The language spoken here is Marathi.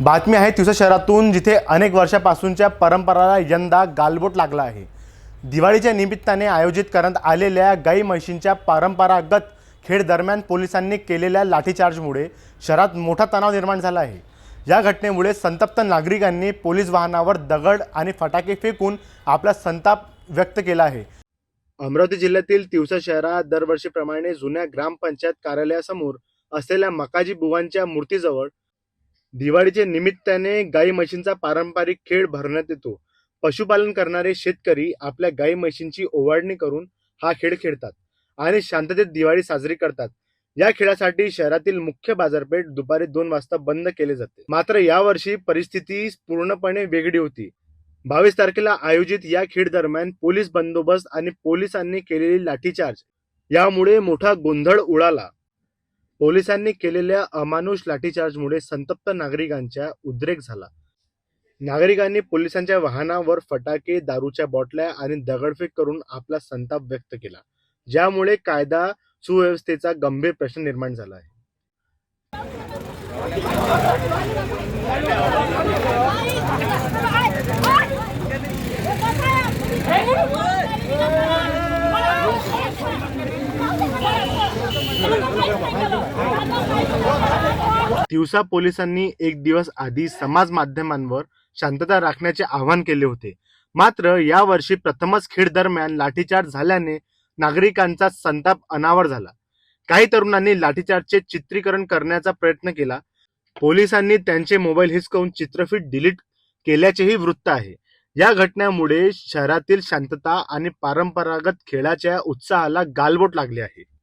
बातमी आहे तिवसा शहरातून जिथे अनेक वर्षापासूनच्या परंपराला यंदा गालबोट लागला आहे. दिवाळीच्या निमित्ताने आयोजित करण्यात आलेल्या गाई म्हशींच्या परंपरागत खेळ दरम्यान पोलिसांनी केलेल्या लाठीचार्जमुळे शहरात मोठा तणाव निर्माण झाला आहे. या घटनेमुळे संतप्त नागरिकांनी पोलीस वाहनावर दगड आणि फटाके फेकून आपला संताप व्यक्त केला आहे. अमरावती जिल्ह्यातील तिवसा शहरात दरवर्षीप्रमाणे जुन्या ग्रामपंचायत कार्यालयासमोर असलेल्या मकाजी बुवांच्या मूर्तीजवळ दिवाळीच्या निमित्ताने गाई म्हशींचा पारंपरिक खेळ भरण्यात येतो. पशुपालन करणारे शेतकरी आपल्या गाई म्हशींची ओवाळणी करून हा खेळ खेळतात आणि शांततेत दिवाळी साजरी करतात. या खेळासाठी शहरातील मुख्य बाजारपेठ दुपारी दोन वाजता बंद केले जाते. मात्र यावर्षी परिस्थिती पूर्णपणे वेगळी होती. बावीस तारखेला आयोजित या खेळ दरम्यान पोलीस बंदोबस्त आणि पोलिसांनी केलेली लाठीचार्ज. यामुळे मोठा गोंधळ उडाला. पोलिसांनी केलेल्या अमानुष लाठीचार्जमुळे संतप्त नागरिकांचा उद्रेक झाला नागरिकांनी पोलिसांच्या वाहनावर फटाके दारूच्या बॉटल्या आणि दगडफेक करून आपला संताप व्यक्त केला ज्यामुळे कायदा सुव्यवस्थेचा गंभीर प्रश्न निर्माण झाला आहे तिवसा पोलिसांनी एक दिवस आधी समाज माध्यमांवर शांतता राखण्याचे आवाहन केले होते. मात्र यावर्षी प्रथमच खेळ दरम्यान लाठीचार्ज झाल्याने नागरिकांचा संताप अनावर झाला. काही तरुणांनी लाठीचार्जचे चित्रीकरण करण्याचा प्रयत्न केला. पोलिसांनी त्यांचे मोबाईल हिसकावून चित्रफित डिलीट केल्याचेही वृत्त आहे. या घटनेमुळे शहरातील शांतता आणि परंपरागत खेळाच्या उत्साहाला गालबोट लागले आहे.